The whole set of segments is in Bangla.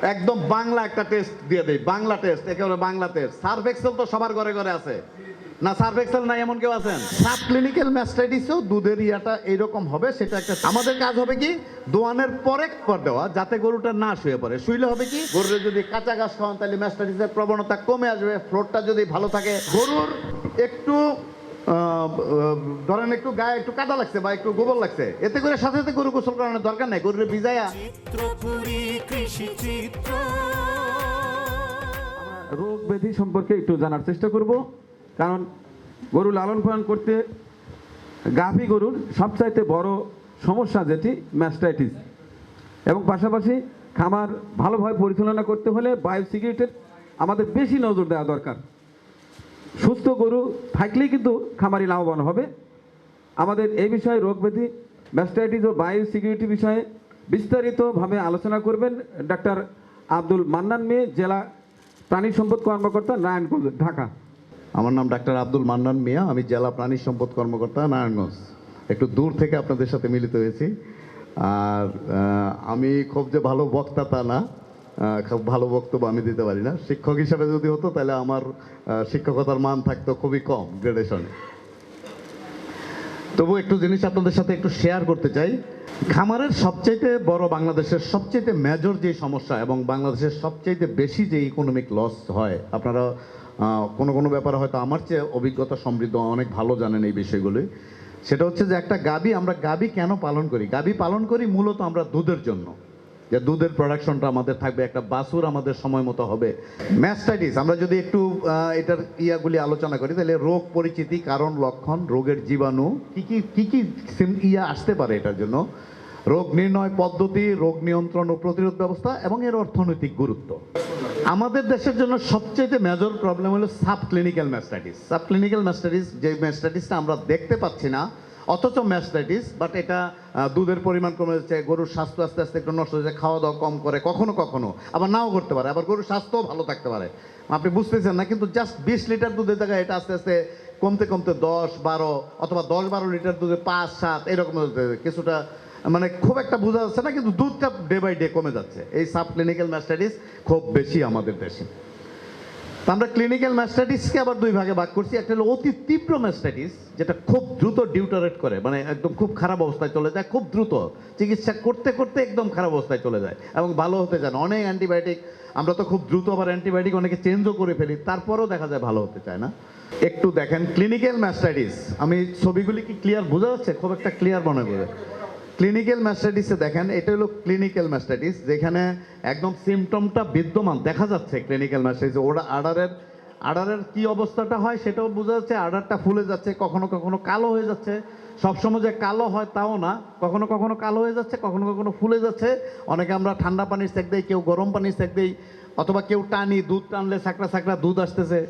একদম বাংলা একটা টেস্ট দিয়ে দেই বাংলা টেস্ট একেবারে বাংলা টেস্ট সার্ফ এক্সেল তো সবার ঘরে ঘরে আছে। না সার্ফ এক্সেল নাই এমন কেউ আছেন? সাব ক্লিনিক্যাল ম্যাস্টাইটিসও দুধের ইয়াটা এইরকম হবে সেটা একটা আমাদের কাজ হবে কি? দোয়ানের পরে পর দেওয়া যাতে গরুটা না শুয়ে পড়ে। শুইলে হবে কি? গরুর যদি কাঁচা ঘাস খাওয়ান তাহলে ম্যাস্টাইটিসের প্রবণতা কমে আসবে ফ্লোরটা যদি ভালো থাকে। গরুর একটু ধরেন একটু গায়ে একটু কাদা লাগছে বা একটু গোবর লাগছে এতে করে সাথে সাথে গরু গোসল করানোর দরকার নাই গরুর চিত্র। রোগ ব্যাধি সম্পর্কে একটু জানার চেষ্টা করব কারণ গরু লালন পালন করতে গাভী গরুর সবচাইতে বড় সমস্যা যেটি ম্যাস্টাইটিস এবং পাশাপাশি খামার ভালোভাবে পরিচালনা করতে হলে বায়ো সিগারেটের আমাদের বেশি নজর দেওয়া দরকার। সুস্থ গরু থাকলেই কিন্তু খামারি লাভবান হবে। আমাদের এই বিষয়ে রোগ ব্যাধি ম্যাস্টাইটিস ও বায়ো সিকিউরিটি বিষয়ে বিস্তারিতভাবে আলোচনা করবেন ডাক্তার আব্দুল মান্নান মেয়ে, জেলা প্রাণী সম্পদ কর্মকর্তা, নারায়ণগঞ্জ, ঢাকা। আমার নাম ডাক্তার আব্দুল মান্নান মিয়া, আমি জেলা প্রাণী সম্পদ কর্মকর্তা, নারায়ণগঞ্জ। একটু দূর থেকে আপনাদের সাথে মিলিত হয়েছি। আর আমি খুব যে ভালো বক্তা তা না খুব ভালো বক্তব্য আমি দিতে পারি না। শিক্ষক হিসাবে যদি হতো, তাহলে আমার শিক্ষকতার মান থাকতো খুবই কম গ্রেডেশনে তবু একটু জিনিস আপনাদের সাথে একটু শেয়ার করতে চাই। খামারের সবচাইতে বড় বাংলাদেশের সবচাইতে মেজর যে সমস্যা এবং বাংলাদেশের সবচাইতে বেশি যে ইকোনমিক লস হয়, আপনারা কোনো কোনো ব্যাপারে হয়তো আমার চেয়ে অভিজ্ঞতা সমৃদ্ধ, অনেক ভালো জানেন এই বিষয়গুলি। সেটা হচ্ছে যে একটা গাবি, আমরা গাবি কেন পালন করি? গাবি পালন করি মূলত আমরা দুধের জন্য। যে দুধের প্রোডাকশনটা আমাদের থাকবে, একটা বাসুর আমাদের সময় মতো হবে। ম্যাস্টাইটিস আমরা যদি একটু এটার ইয়াগুলি আলোচনা করি, তাহলে রোগ পরিচিতি, কারণ, লক্ষণ, রোগের জীবাণু, কি কি কি কি ইয়া আসতে পারে এটার জন্য? রোগ নির্ণয় পদ্ধতি, রোগ নিয়ন্ত্রণ ও প্রতিরোধ ব্যবস্থা, এবং এর অর্থনৈতিক গুরুত্ব। আমাদের দেশের জন্য সবচেয়ে মেজর প্রবলেম হলো sub clinical mastitis sub clinical mastitis যে ম্যাস্টাইটিসটা আমরা দেখতে পাচ্ছি না অথচ ম্যাস্টাইটিস বাট এটা দুধের পরিমাণ কমে যাচ্ছে, গরুর স্বাস্থ্য আস্তে আস্তে একটু নষ্ট হচ্ছে খাওয়া দাওয়া কম করে, কখনো কখনো, আবার নাও করতে পারে, আবার গরুর স্বাস্থ্যও ভালো থাকতে পারে। আপনি বুঝতেছেন না, কিন্তু জাস্ট বিশ লিটার দুধের জায়গায় এটা আস্তে আস্তে কমতে কমতে দশ, বারো, অথবা দশ, বারো লিটার দুধে পাঁচ, সাত, এরকম কিছুটা মানে খুব একটা বোঝা যাচ্ছে না, কিন্তু দুধটা ডে বাই ডে কমে যাচ্ছে। এই সাব ক্লিনিক্যাল ম্যাস্টাইটিস খুব বেশি আমাদের দেশে। আমরা ক্লিনিক্যাল ম্যাস্টাইটিসকে আবার দুই ভাগে ভাগ করছি। একটা হলো অতি তীব্র ম্যাস্টাইটিস যেটা খুব দ্রুত ডিউটারেট করে মানে একদম খুব খারাপ অবস্থায় চলে যায়, খুব দ্রুত। চিকিৎসা করতে করতে একদম খারাপ অবস্থায় চলে যায় এবং ভালো হতে চায় না। অনেক অ্যান্টিবায়োটিক আমরা তো খুব দ্রুত আবার অ্যান্টিবায়োটিক অনেকে চেঞ্জও করে ফেলি, তারপরেও দেখা যায় ভালো হতে চায় না। একটু দেখেন ক্লিনিক্যাল ম্যাস্টাইটিস আমি ছবিগুলি কি ক্লিয়ার বোঝা যাচ্ছে? খুব একটা ক্লিয়ার মনে করে ক্লিনিক্যাল ম্যাস্টাইটিসে দেখেন, এটা হলো ক্লিনিক্যাল ম্যাস্টাইটিস যেখানে একদম সিমটমটা বিদ্যমান। দেখা যাচ্ছে ক্লিনিক্যাল ম্যাস্টাইটিস ওরা আডারের আডারের কি অবস্থাটা হয় সেটাও বোঝা যাচ্ছে আডারটা ফুলে যাচ্ছে, কখনো কখনো কালো হয়ে যাচ্ছে। সবসময় যে কালো হয় তাও না, কখনো কখনো কালো হয়ে যাচ্ছে, কখনো কখনো ফুলে যাচ্ছে। অনেকে আমরা ঠান্ডা পানির সেক দিই, কেউ গরম পানির সেক দিই, অথবা কেউ টানি, দুধ টানলে সাকড়া সাকড়া দুধ আসতেছে।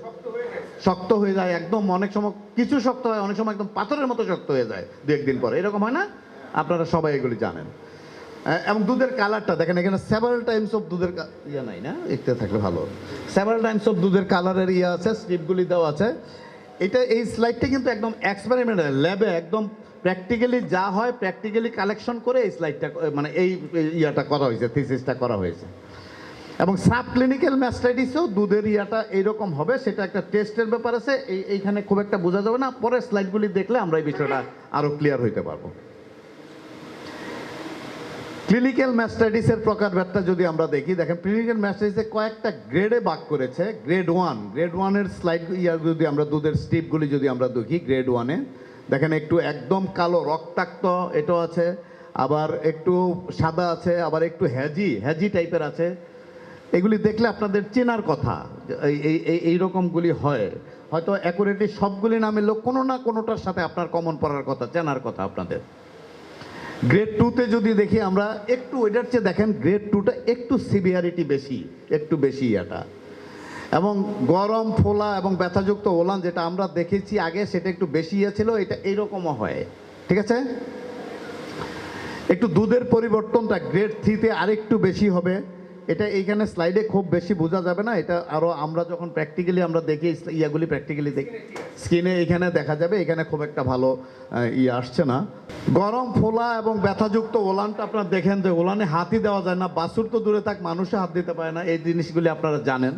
শক্ত হয়ে যায়, একদম অনেক সময়, কিছু শক্ত হয়, অনেক সময় একদম পাথরের মতো শক্ত হয়ে যায় দু একদিন পরে। এরকম হয় না? আপনারা সবাই এগুলি জানেন। এবং দুধের কালারটা দেখেন, এখানে সেভারাল টাইমস অফ দুধের ইয়া নাই না? দেখতে থাকলে ভালো। সেভারাল টাইমস অফ দুধের কালারের ইয়ে আছে স্ট্রিপগুলি দেওয়া আছে। এটা এই স্লাইডটা কিন্তু একদম এক্সপেরিমেন্ট ল্যাবে একদম প্র্যাকটিক্যালি যা হয় প্র্যাকটিক্যালি কালেকশন করে এই স্লাইডটা মানে এই ইয়াটা করা হয়েছে থিসিসটা করা হয়েছে। এবং সাব ক্লিনিক্যাল ম্যাস্টাইটিসও দুধের ইয়াটা এইরকম হবে, সেটা একটা টেস্টের ব্যাপার আছে। এইখানে খুব একটা বোঝা যাবে না। পরের স্লাইডগুলি দেখলে আমরা এই বিষয়টা আরও ক্লিয়ার হইতে পারব। ক্লিনিক্যাল ম্যাস্টাইটিসের প্রকারভেদটা যদি আমরা দেখি, দেখেন ক্লিনিক্যাল ম্যাস্টাইটিসে কয়েকটা গ্রেডে ভাগ করেছে। গ্রেড ওয়ান গ্রেড ওয়ানের স্লাইড ইয়ার যদি আমরা দুধের স্টিপগুলি যদি আমরা দেখি গ্রেড ওয়ানে দেখেন একটু একদম কালো, রক্তাক্ত, এটাও আছে। আবার একটু সাদা আছে, আবার একটু হ্যাজি হ্যাজি টাইপের আছে। এগুলি দেখলে আপনাদের চেনার কথা, এই এই এইরকমগুলি হয়। হয়তো অ্যাকুরেটলি সবগুলি নামে লোক কোনো না কোনোটার সাথে আপনার কমন পড়ার কথা, চেনার কথা আপনাদের। গ্রেড টুতে যদি দেখি আমরা একটু এটার চেয়ে দেখেন গ্রেড টুটা একটু সিভিয়ারিটি বেশি, একটু বেশি এটা এবং গরম, ফোলা এবং ব্যথাযুক্ত ওলান যেটা আমরা দেখেছি আগে, সেটা একটু বেশি ছিল, এটা এইরকমও হয়। ঠিক আছে? একটু দুধের পরিবর্তনটা গ্রেড থ্রিতে আরেকটু বেশি হবে। এটা এইখানে স্লাইডে খুব বেশি বোঝা যাবে না, এটা আরও আমরা যখন প্র্যাকটিক্যালি আমরা দেখি, ইয়াগুলি প্র্যাকটিক্যালি দেখি স্ক্রিনে এখানে দেখা যাবে, এখানে খুব একটা ভালো ইয়ে আসছে না। গরম ফোলা এবং ব্যথাযুক্ত ওলানটা আপনারা দেখেন যে ওলানে হাতই দেওয়া যায় না বাসুর তো দূরে থাক, মানুষে হাত দিতে পারে না, এই জিনিসগুলি আপনারা জানেন।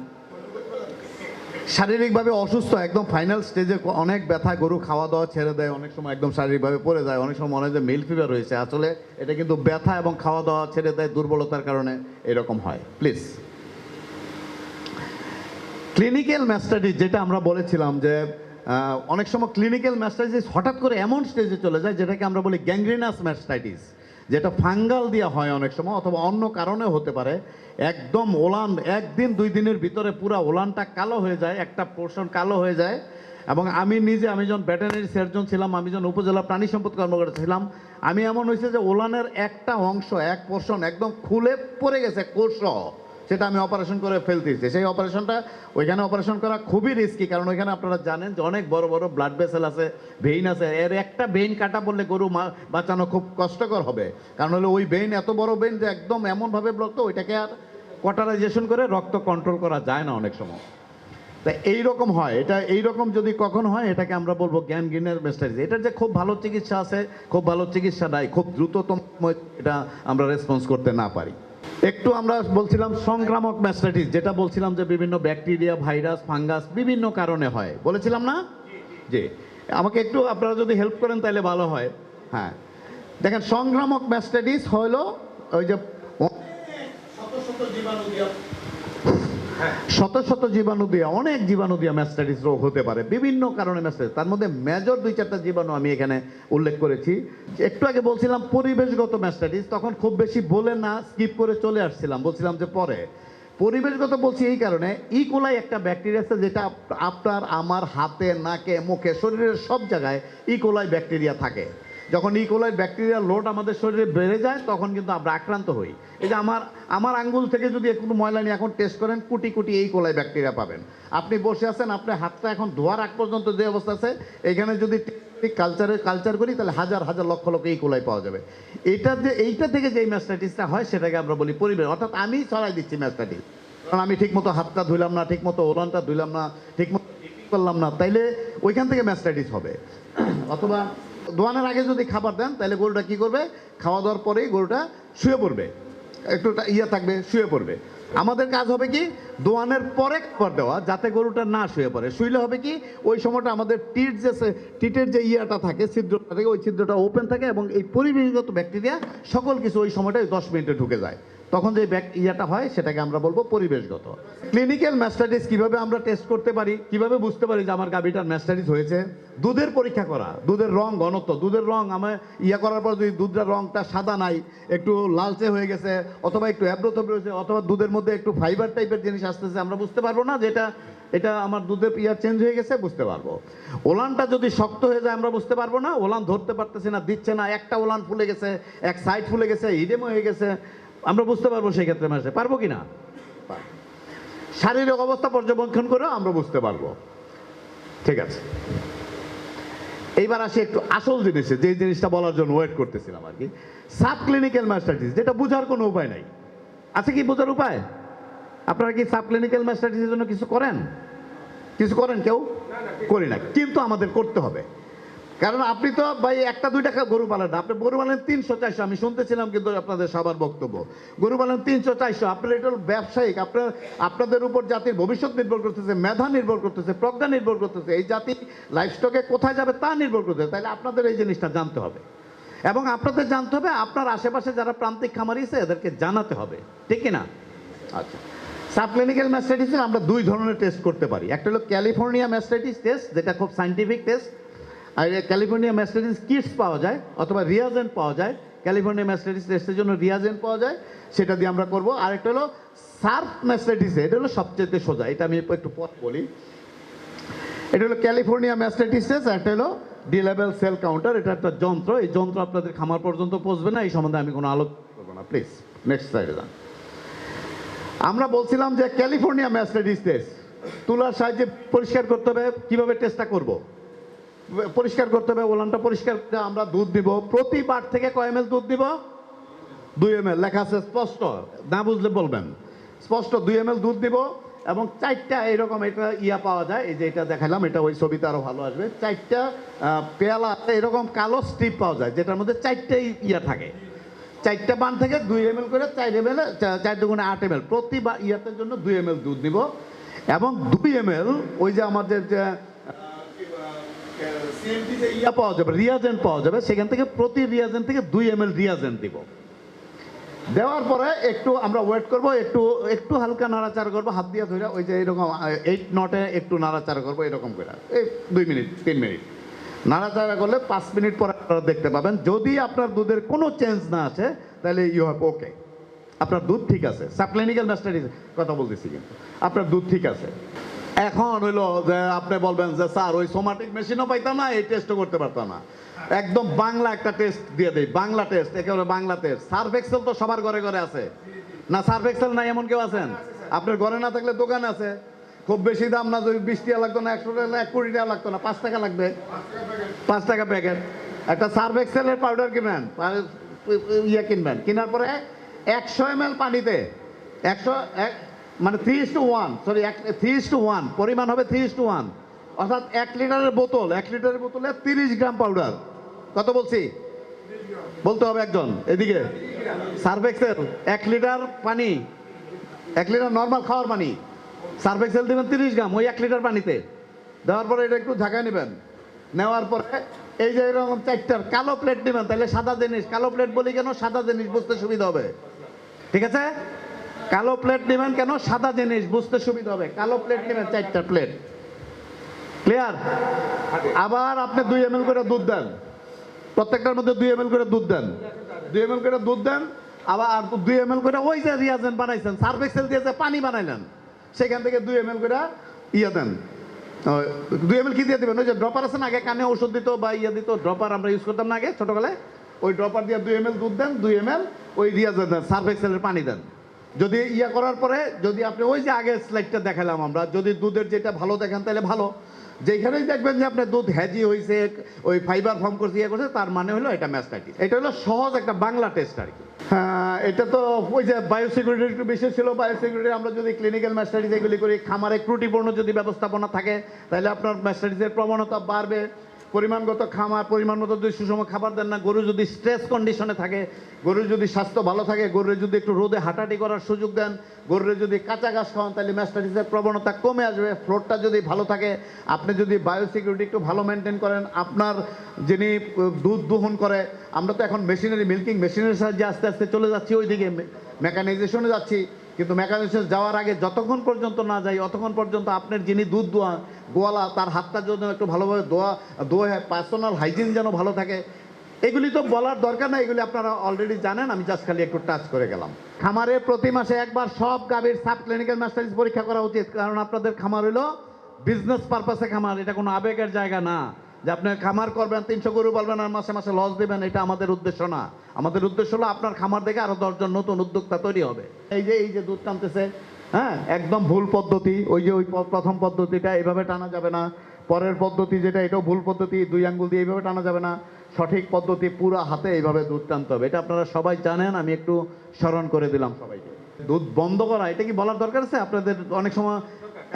শারীরিকভাবে অসুস্থ, একদম ফাইনাল স্টেজে অনেক ব্যথা গরু খাওয়া দাওয়া ছেড়ে দেয়, অনেক সময় একদম শারীরিকভাবে পড়ে যায়, অনেক সময় মনে হয় যে মিল ফিভার হয়েছে আসলে এটা কিন্তু ব্যথা এবং খাওয়া দাওয়া ছেড়ে দেয় দুর্বলতার কারণে এরকম হয়। প্লিজ ক্লিনিক্যাল ম্যাস্টাডিস যেটা আমরা বলেছিলাম যে অনেক সময় ক্লিনিক্যাল ম্যাস্টাইটিস হঠাৎ করে এমন স্টেজে চলে যায়, যেটাকে আমরা বলি গ্যাংগ্রিনাস ম্যাস্টাইটিস যেটা ফাঙ্গাল দিয়ে হয় অনেক সময়, অথবা অন্য কারণে হতে পারে। একদম ওলান, একদিন, দুই দিনের ভিতরে পুরা ওলানটা কালো হয়ে যায়, একটা পোর্শন কালো হয়ে যায়। এবং আমি নিজে, আমি যখন ভেটেনারি সার্জন ছিলাম, আমি যখন উপজেলা প্রাণী সম্পদ কর্মকর্তা ছিলাম, আমি এমন হয়েছে যে ওলানের একটা অংশ, এক পোর্শন একদম খুলে পড়ে গেছে কোষ সেটা আমি অপারেশন করে ফেলতেছি। সেই অপারেশনটা ওইখানে অপারেশন করা খুবই রিস্কি কারণ ওইখানে আপনারা জানেন যে অনেক বড় বড় ব্লাড ভেসেল আছে ভেইন আছে। এর একটা ভেইন কাটা পড়লে গরু বাঁচানো খুব কষ্টকর হবে। কারণ হলো ওই ভেইন এত বড় ভেইন যে একদম এমনভাবে ব্লক তো, ওইটাকে আর কটারাইজেশন করে রক্ত কন্ট্রোল করা যায় না অনেক সময়। তা এইরকম হয়, এটা এইরকম যদি কখন হয়, এটাকে আমরা বলব জ্ঞান গিনের মেস্টারিজ এটার যে খুব ভালো চিকিৎসা আছে, খুব ভালো চিকিৎসা নাই, খুব দ্রুততম এটা আমরা রেসপন্স করতে না পারি। একটু আমরা বলছিলাম সংক্রামক ম্যাস্টাইটিস যেটা বলছিলাম যে বিভিন্ন ব্যাকটেরিয়া ভাইরাস ফাঙ্গাস বিভিন্ন কারণে হয়। বলেছিলাম না? যে আমাকে একটু আপনারা যদি হেল্প করেন তাহলে ভালো হয়। হ্যাঁ। দেখেন, সংক্রামক ম্যাস্টাইটিস হলো ওই যে শত শত জীবাণু দিয়ে অনেক জীবাণু দিয়ে ম্যাস্টাইটিস রোগ হতে পারে, বিভিন্ন কারণে ম্যাস্টাইটিস তার মধ্যে মেজর দুই চারটা জীবাণু আমি এখানে উল্লেখ করেছি। একটু আগে বলছিলাম পরিবেশগত ম্যাস্টাইটিস তখন খুব বেশি বলে না স্কিপ করে চলে আসছিলাম, বলছিলাম যে পরে। পরিবেশগত বলছি এই কারণে ইকোলাই একটা ব্যাকটেরিয়া আছে যেটা আপনার আমার হাতে, নাকে, মুখে, শরীরের সব জায়গায় ইকোলাই ব্যাকটেরিয়া থাকে। যখন ইকোলাই ব্যাকটেরিয়ার লোড আমাদের শরীরে বেড়ে যায়, তখন কিন্তু আমরা আক্রান্ত হই। এই যে আমার আমার আঙ্গুল থেকে যদি একটু ময়লা নিয়ে এখন টেস্ট করেন, কোটি কোটি এই কোলাই ব্যাকটেরিয়া পাবেন। আপনি বসে আছেন, আপনার হাতটা এখন ধোয়ার আগ পর্যন্ত যে অবস্থা আছে, এখানে যদি কালচারে কালচার করি, তাহলে হাজার হাজার লক্ষ লক্ষ এই কোলাই পাওয়া যাবে। এটা যে, এইটা থেকে যে ম্যাস্টাইটিসটা হয়, সেটাকে আমরা বলি পরিবেশ। অর্থাৎ আমি ছড়াই দিচ্ছি ম্যাস্টাইটিস কারণ আমি ঠিকমতো হাতটা ধুইলাম না, ঠিকমতো ওলানটা ধুইলাম না, ঠিকমতো করলাম না, তাইলে ওইখান থেকে ম্যাস্টাইটিস হবে। অথবা দোয়ানের আগে যদি খাবার দেন, তাহলে গরুটা কি করবে? খাওয়া দাওয়ার পরেই গরুটা শুয়ে পড়বে। একটু ইয়ে থাকবে, শুয়ে পড়বে। আমাদের কাজ হবে কি? দোয়ানের পরে খাবার দেওয়া, যাতে গরুটা না শুয়ে পড়ে। শুইলে হবে কি? ওই সময়টা আমাদের টিট যে টিটের যে ইয়াটা থাকে, ছিদ্রটা থাকে, ওই ছিদ্রটা ওপেন থাকে এবং এই পরিবেশগত ব্যাকটেরিয়া সকল কিছু ওই সময়টাই দশ মিনিটে ঢুকে যায়। তখন যে ব্যাক ইয়াটা হয়, সেটাকে আমরা বলব পরিবেশগত। ক্লিনিক্যাল ম্যাস্টাইটিস কীভাবে আমরা টেস্ট করতে পারি, কীভাবে বুঝতে পারি যে আমার গাভীটার ম্যাস্টাইটিস হয়েছে? দুধের পরীক্ষা করা, দুধের রং ঘনত্ব, দুধের রং আমার ইয়া করার পর যদি দুধের রংটা সাদা নাই, একটু লালচে হয়ে গেছে, অথবা একটু অ্যাব্রো থব্রো হয়েছে, অথবা দুধের মধ্যে একটু ফাইবার টাইপের জিনিস আসতেছে, আমরা বুঝতে পারব না যেটা এটা আমার দুধের ইয়া চেঞ্জ হয়ে গেছে, বুঝতে পারব। ওলানটা যদি শক্ত হয়ে যায়, আমরা বুঝতে পারব না, ওলান ধরতে পারতেছি না, দিচ্ছে না, একটা ওলান ফুলে গেছে, এক সাইড ফুলে গেছে ইডেম হয়ে গেছে আমরা বুঝতে পারব সেই ক্ষেত্রে মাসে। পারব কি না? শারীরিক অবস্থা পর্যবেক্ষণ করেও আমরা বুঝতে পারব। ঠিক আছে। এইবার আসি একটু আসল জিনিসে, যে জিনিসটা বলার জন্য ওয়েট করতেছিলাম আর কি। সাব ক্লিনিক্যাল ম্যাস্টাইটিস যেটা বোঝার কোনো উপায় নাই। আছে কি বোঝার উপায়? আপনারা কি সাব ক্লিনিক্যাল ম্যাস্টাইটিসের জন্য কিছু করেন? কিছু করেন কেউ? করি না কিন্তু আমাদের করতে হবে। কারণ আপনি তো ভাই একটা দুই টাকা গরু পালেন আপনি গরু পালেন তিনশো, চারশো। আমি শুনতেছিলাম কিন্তু আপনাদের সবার বক্তব্য। গরু পালেন তিনশো, চারশো। আপনার এটা ব্যবসায়িক। আপনার, আপনাদের উপর জাতির ভবিষ্যৎ নির্ভর করতেছে, মেধা নির্ভর করতেছে, প্রজ্ঞা নির্ভর করতেছে। এই জাতি লাইফস্টকে কোথায় যাবে তা নির্ভর করতেছে। তাহলে আপনাদের এই জিনিসটা জানতে হবে। এবং আপনাদের জানতে হবে, আপনার আশেপাশে যারা প্রান্তিক খামারি আছে, এদেরকে জানাতে হবে। ঠিক না আচ্ছা। সাবক্লিনিক্যাল ম্যাস্টাইটিসের আমরা দুই ধরনের টেস্ট করতে পারি। একটা হলো ক্যালিফোর্নিয়া ম্যাস্টাইটিস টেস্ট, যেটা খুব সাইন্টিফিক টেস্ট আর ক্যালিফোর্নিয়া ম্যাস্টাইটিস কিটস পাওয়া যায়, অথবা রিয়াজেন্ট পাওয়া যায়। ক্যালিফোর্নিয়া ম্যাস্টাইটিস টেস্টের জন্য রিয়াজেন্ট পাওয়া যায়, সেটা দিয়ে আমরা করব। আর একটা হলো সার্ফ ম্যাস্টাইটিস এটা হলো সবচেয়ে সোজা, এটা আমি একটু পথ বলি। এটা হলো ক্যালিফোর্নিয়া ম্যাস্টাইটিস টেস্ট একটা হলো ডি লেভেল সেল কাউন্টার, এটা একটা যন্ত্র। এই যন্ত্র আপনাদের খামার পর্যন্ত পৌঁছবে না, এই সম্বন্ধে আমি কোনো আলোচনা করব না, প্লিজ। নেক্সট সাইডে যান। আমরা বলছিলাম যে ক্যালিফোর্নিয়া ম্যাস্টাইটিস টেস্ট তুলার সাহায্যে পরিষ্কার করতে হবে, কীভাবে টেস্টটা করব? পরিষ্কার করতে হবে, ওলানটা পরিষ্কার করে আমরা দুধ দিব। প্রতি থেকে কয় এম দুধ দিব? দুই এম লেখা আছে স্পষ্ট, না বুঝলে বলবেন। স্পষ্ট দুই এম দুধ দিব এবং চারটা এরকম এটা ইয়া পাওয়া যায়, এই যে এটা দেখালাম, এটা ওই ছবিতে আরও ভালো আসবে। চারটা পেয়ালা, এরকম কালো স্ট্রিপ পাওয়া যায়, যেটার মধ্যে চারটাই ইয়া থাকে। চারটা বান থেকে দুই এম করে চার এম এল চার দুগুণে আট এম প্রতি বা- ইয়াতের জন্য দুই এম দুধ দিব। এবং দুই এম ওই যে আমাদের যে যে ইয়া পাওয়া যাবে, রিয়াজেন্ট পাওয়া যাবে, সেখান থেকে প্রতি রিয়াজেন্ট থেকে দুই এম এল রিয়াজেন্ট দিব। দেওয়ার পরে একটু আমরা ওয়েট করব, একটু একটু হালকা নাড়াচাড়া করব, হাত দিয়ে ধরে ওই যে এরকম এইট নটে একটু নাড়াচাড়া করব, এরকম করে। এই দুই মিনিট, তিন মিনিট। নাড়াচাড়া করলে পাঁচ মিনিট পরে আপনারা দেখতে পাবেন, যদি আপনার দুধের কোনো চেঞ্জ না আছে তাহলে ইউ হ্যাভ ওকে আপনার দুধ ঠিক আছে। সাবক্লিনিক্যাল ম্যাস্টারিজ কথা বলতেছি কিন্তু। আপনার দুধ ঠিক আছে। এখন হইল যে আপনি বলবেন যে, স্যার, ওই সোমাটিক মেশিনও পাইতাম না, এই টেস্টও করতে পারতাম না। একদম বাংলা একটা টেস্ট দিয়ে দেই, বাংলা টেস্ট একেবারে বাংলা টেস্ট সার্ফ এক্সেল তো সবার ঘরে ঘরে আছে। না, সার্ফ এক্সেল নাই, এমন কেউ আছেন? আপনার ঘরে না থাকলে দোকান আছে। খুব বেশি দাম না, যদি বিশ টাকা লাগতো না, একশো টাকা, এক কোটি টাকা লাগতো না, পাঁচ টাকা লাগবে। পাঁচ টাকা প্যাকেট একটা সার্ফ এক্সেলের পাউডার কিনবেন ইয়ে কিনবেন। কেনার পরে একশো এম পানিতে, একশো, এক মানে three is to one sorry three is to one পরিমাণ হবে থ্রি ইস টু ওয়ান অর্থাৎ এক লিটারের বোতল, এক লিটারের বোতলে তিরিশ গ্রাম পাউডার কত বলছি? বলতে হবে একজন, এদিকে। সার্ফ এক্সেল এক লিটার পানি, এক লিটার নর্মাল খাওয়ার পানি। সার্ফ এক্সেল দেবেন তিরিশ গ্রাম, ওই এক লিটার পানিতে। দেওয়ার পরে এটা একটু ঝাঁকায় নেবেন। নেওয়ার পরে এই যে এরকম চারটার কালো প্লেট নেবেন, তাহলে সাদা জিনিস, কালো প্লেট বলি কেন? সাদা জিনিস বুঝতে সুবিধা হবে। ঠিক আছে? কালো প্লেট নেবেন কেন? সাদা জিনিস, বুঝতে সুবিধা হবে। কালো প্লেট নেবেন, চারটা প্লেট ক্লিয়ার আবার আপনি দুই এম করে দুধ দেন। প্রত্যেকটার মধ্যে দুই এম করে দুধ দেন। দুই এম করে দুধ দেন, আবার আর দুই এম করে ওই যে রিয়াজেন বানাইছেন সার্ফ এক্সেল দিয়ে পানি বানাইলেন, সেখান থেকে দুই এম করে ইয়ে দেন। দুই এম কি দিয়ে দেবেন? ওই যে ড্রপার আছে না, আগে কানে ওষুধ দিত বা ইয়ে দিত ড্রপার আমরা ইউজ করতাম না আগে, ছোটবেলায়। ওই ড্রপার দিয়ে দুই এম দুধ দেন, দুই এম ওই রিয়াজেন দেন সার্ফ এক্সেলের পানি দেন। যদি ইয়া করার পরে যদি আপনি ওই যে আগের স্লাইডটা দেখালাম আমরা, যদি দুধের যেটা ভালো দেখেন, তাহলে ভালো। যেখানেই দেখবেন যে আপনার দুধ হ্যাজি হয়েছে ওই ফাইবার ফর্ম করছে ইয়ে করছে, তার মানে হলো এটা ম্যাস্টাইটিস এটা হলো সহজ একটা বাংলা টেস্ট আর কি। হ্যাঁ এটা তো ওই যে বায়োসিকিউরিটি একটু বেশি ছিল বায়োসিকিউরিটি আমরা যদি ক্লিনিক্যাল ম্যাস্টাইটিস এগুলি করি, খামারে ত্রুটিপূর্ণ যদি ব্যবস্থাপনা থাকে, তাহলে আপনার ম্যাস্টাইটিসের প্রবণতা বাড়বে। পরিমাণগত খামার পরিমাণ মতো যদি সুষম খাবার দেন না, গরু যদি স্ট্রেস কন্ডিশনে থাকে, গরুর যদি স্বাস্থ্য ভালো থাকে, গরুর যদি একটু রোদে হাঁটাহাঁটি করার সুযোগ দেন, গরুর যদি কাঁচা ঘাস খাওয়ান, তাহলে ম্যাস্টাইটিসের প্রবণতা কমে আসবে ফ্লোরটা যদি ভালো থাকে, আপনি যদি বায়োসিকিউরিটি একটু ভালো মেনটেন করেন, আপনার যিনি দুধ দোহন করে, আমরা তো এখন মেশিনারি মিল্কিং মেশিনের সাহায্যে আস্তে আস্তে চলে যাচ্ছি, ওইদিকে মেকানাইজেশনে যাচ্ছি কিন্তু মেকানাইজেশন যাওয়ার আগে যতক্ষণ পর্যন্ত না যাই, অতক্ষণ পর্যন্ত আপনার যিনি দুধ দোয়া, গোয়ালা, তার হাতটা যেন একটু ভালোভাবে দোয়া দোয়া পার্সোনাল হাইজিন যেন ভালো থাকে। এগুলি তো বলার দরকার না এগুলি আপনারা অলরেডি জানেন, আমি জাস্ট খালি একটু টাচ করে গেলাম। খামারে প্রতি মাসে একবার সব গাভীর সাব ক্লিনিক্যাল মাস্টারিজ পরীক্ষা করা উচিত, কারণ আপনাদের খামার হলো বিজনেস পারপাসে খামার, এটা কোনো আবেগের জায়গা না। যে আপনি খামার করবেন, তিনশো গরু বলবেন আর মাসে মাসে লস দেবেন, এটা আমাদের উদ্দেশ্য না। আমাদের উদ্দেশ্য হলো আপনার খামার দেখে আরও দশজন নতুন উদ্যোক্তা তৈরি হবে। এই যে এই যে দুধ টানতেছে হ্যাঁ একদম ভুল পদ্ধতি, ওই যে ওই প্রথম পদ্ধতিটা এভাবে টানা যাবে না। পরের পদ্ধতি যেটা, এটাও ভুল পদ্ধতি, দুই আঙ্গুল দিয়ে এইভাবে টানা যাবে না। সঠিক পদ্ধতি পুরো হাতে এইভাবে দুধ টানতে হবে। এটা আপনারা সবাই জানেন, আমি একটু স্মরণ করে দিলাম সবাইকে। দুধ বন্ধ করা, এটা কি বলার দরকার আছে? আপনাদের অনেক সময়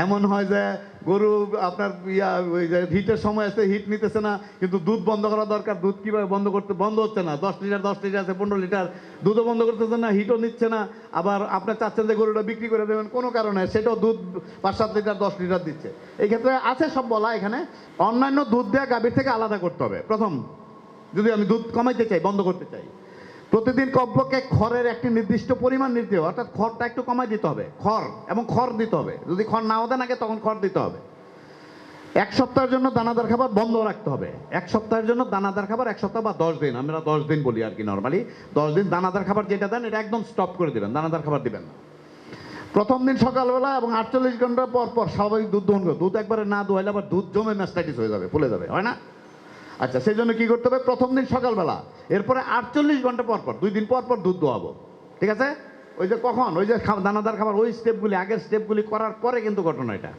এমন হয় যে গরু আপনার ইয়া, ওই যে হিটের সময় আছে হিট নিতেছে না, কিন্তু দুধ বন্ধ করা দরকার, দুধ কীভাবে বন্ধ করতে, বন্ধ হচ্ছে না। দশ লিটার দশ লিটার আছে, পনেরো লিটার। দুধও বন্ধ করতেছে না, হিটও নিচ্ছে না। আবার আপনার চাচ্ছেন যে গরুটা বিক্রি করে দেবেন, কোনো কারণে সেটাও দুধ পাঁচ সাত লিটার, দশ লিটার দিচ্ছে। এই ক্ষেত্রে আছে সব বলা এখানে, অন্যান্য দুধ দেওয়া গাভীর থেকে আলাদা করতে হবে। প্রথম, যদি আমি দুধ কমাইতে চাই, বন্ধ করতে চাই প্রতিদিন কমপক্ষে খড়ের একটি নির্দিষ্ট পরিমাণ নিতে হবে। অর্থাৎ খড়টা একটু কমাই দিতে হবে। খড় এবং খড় দিতে হবে। যদি খড় নাও দেন আগে তখন খড় দিতে হবে। এক সপ্তাহের জন্য দানাদার খাবার বন্ধ রাখতে হবে। এক সপ্তাহের জন্য দানাদার খাবার এক সপ্তাহ বা দশ দিন। আমরা দশ দিন বলি আর কি নর্মালি দশ দিন দানাদার খাবার যেটা দেন, এটা একদম স্টপ করে দেবেন। দানাদার খাবার দিবেন না। প্রথম দিন সকালবেলা এবং আটচল্লিশ ঘণ্টা পর পর স্বাভাবিক দুধ দহন দুধ একবারে না দোয়াইলে আবার দুধ জমে ম্যাস্টাইটিস হয়ে যাবে, ফুলে যাবে। হয় না? আচ্ছা সেই জন্য কী করতে হবে? প্রথম দিন সকালবেলা। এরপরে আটচল্লিশ ঘণ্টা পর পর, দুই দিন পর পর দুধ দোয়াবো। ঠিক আছে? ওই যে কখন? ওই যে দানাদার খাবার, ওই স্টেপগুলি আগের স্টেপগুলি করার পরে কিন্তু ঘটনা এটা।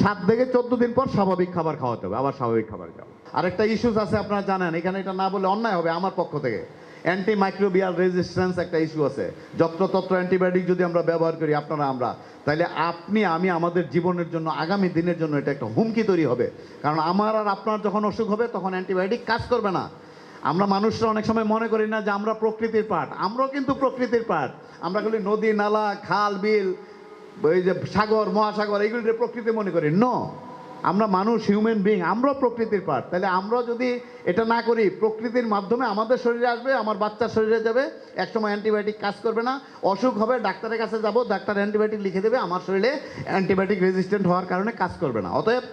সাত থেকে চোদ্দ দিন পর স্বাভাবিক খাবার খাওয়াতে হবে, আবার স্বাভাবিক খাবার খাওয়া। আরেকটা ইস্যুস আছে আপনারা জানেন, এখানে এটা না বলে অন্যায় হবে আমার পক্ষ থেকে। অ্যান্টি মাইক্রোবিয়াল রেজিস্ট্যান্স একটা ইস্যু আছে। যত্রতত্র অ্যান্টিবায়োটিক যদি আমরা ব্যবহার করি, আপনারা আমরা। তাহলে আপনি, আমি আমাদের জীবনের জন্য, আগামী দিনের জন্য এটা একটা হুমকি তৈরি হবে। কারণ আমার আর আপনার যখন অসুখ হবে, তখন অ্যান্টিবায়োটিক কাজ করবে না। আমরা মানুষরা অনেক সময় মনে করি না যে আমরা প্রকৃতির পাঠ। আমরাও কিন্তু প্রকৃতির পাঠ। আমরা খালি নদী, নালা, খাল, বিল, ওই যে সাগর, মহাসাগর, এইগুলি প্রকৃতি মনে করি। ন আমরা মানুষ হিউম্যান বিং আমরাও প্রকৃতির পার্ট তাহলে আমরা যদি এটা না করি, প্রকৃতির মাধ্যমে আমাদের শরীরে আসবে, আমার বাচ্চার শরীরে যাবে, একসময় অ্যান্টিবায়োটিক কাজ করবে না, অসুখ হবে, ডাক্তারের কাছে যাব, ডাক্তার অ্যান্টিবায়োটিক লিখে দেবে, আমার শরীরে অ্যান্টিবায়োটিক রেজিস্ট্যান্ট হওয়ার কারণে কাজ করবে না। অতএব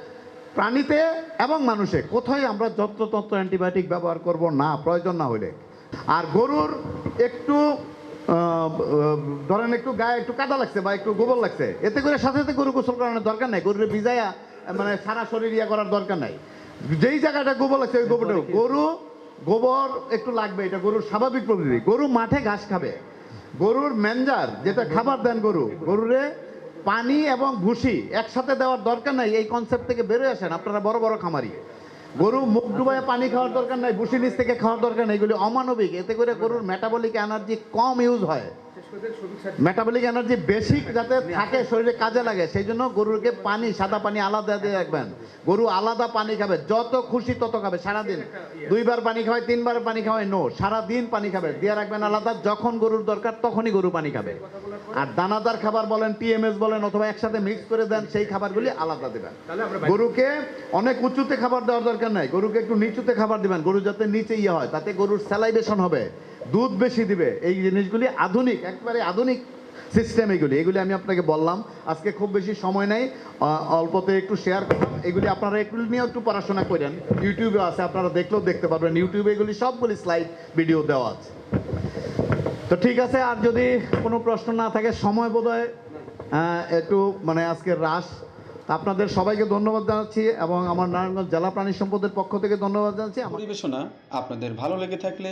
প্রাণীতে এবং মানুষে, কোথায় আমরা যত্রতত্র অ্যান্টিবায়োটিক ব্যবহার করব না, প্রয়োজন না হলে আর গরুর একটু ধরেন একটু গায়ে একটু কাদা লাগছে বা একটু গোবর লাগছে, এতে করে সাথে সাথে গরু গোসল করানোর দরকার নেই, গরুর ভিজাইয়া মানে সারা শরীর ইয়া করার দরকার নাই। যেই জায়গাটা গোবর লাগছে ওই গোবরটা গরু, গোবর একটু লাগবে, এটা গরুর স্বাভাবিক প্রকৃতি। গরু মাঠে ঘাস খাবে। গরুর ম্যানজার যেটা খাবার দেন গরু, গরুরে পানি এবং ভুসি একসাথে দেওয়ার দরকার নাই, এই কনসেপ্ট থেকে বেরোয় আসেন আপনারা বড় বড় খামারি। গরু মুখ ডুবায় পানি খাওয়ার দরকার নাই, ভুসি নিচ থেকে খাওয়ার দরকার নাই, এগুলি অমানবিক। এতে করে গরুর মেটাবলিক এনার্জি কম ইউজ হয়। মেটাবলিক এনার্জি বেশি যাতে থাকে শরীরে কাজে লাগে সেই জন্য গরুকে পানি সাদা পানি আলাদা দিয়ে রাখবেন। গরু আলাদা পানি খাবে যত খুশি তত খাবে সারাদিন। দুইবার পানি খাওয়ায় তিনবার পানি খাওয়ায় নো সারাদিন পানি খাবে। দিয়ে রাখবেন আলাদা যখন গরুর দরকার তখনই গরু পানি খাবে। আর দানাদার খাবার বলেন টিএমএস বলেন অথবা একসাথে মিক্স করে দেন সেই খাবারগুলি আলাদা দেবেন। গরুকে অনেক উঁচুতে খাবার দেওয়ার দরকার নাই গরুকে একটু নিচুতে খাবার দিবেন। গরু যাতে নিচে ইয়ে হয় তাতে গরুর স্যালাইভেশন হবে। দুধ বেশি দিবে। এই জিনিসগুলি আধুনিক, একবারে আধুনিক সিস্টেম এগুলি। এগুলি আমি আপনাকে বললাম। আজকে খুব বেশি সময় নেই। অল্পতে একটু শেয়ার করলাম। এগুলি আপনারা এগুলি নিয়ে একটু পড়াশোনা করেন। ইউটিউবে আছে, আপনারা দেখলেও দেখতে পারবেন। ইউটিউবে এগুলি সবগুলি স্লাইড ভিডিও দেওয়া আছে। তো ঠিক আছে, আর যদি কোনো প্রশ্ন না থাকে, সময় বোধহয় একটু মানে আজকে রাস তা আপনাদের সবাইকে ধন্যবাদ জানাচ্ছি এবং আমার নারায়ণগঞ্জ জেলা প্রাণী সম্পদের পক্ষ থেকে ধন্যবাদ জানাচ্ছি। পরিবেশনা আপনাদের ভালো লেগে থাকলে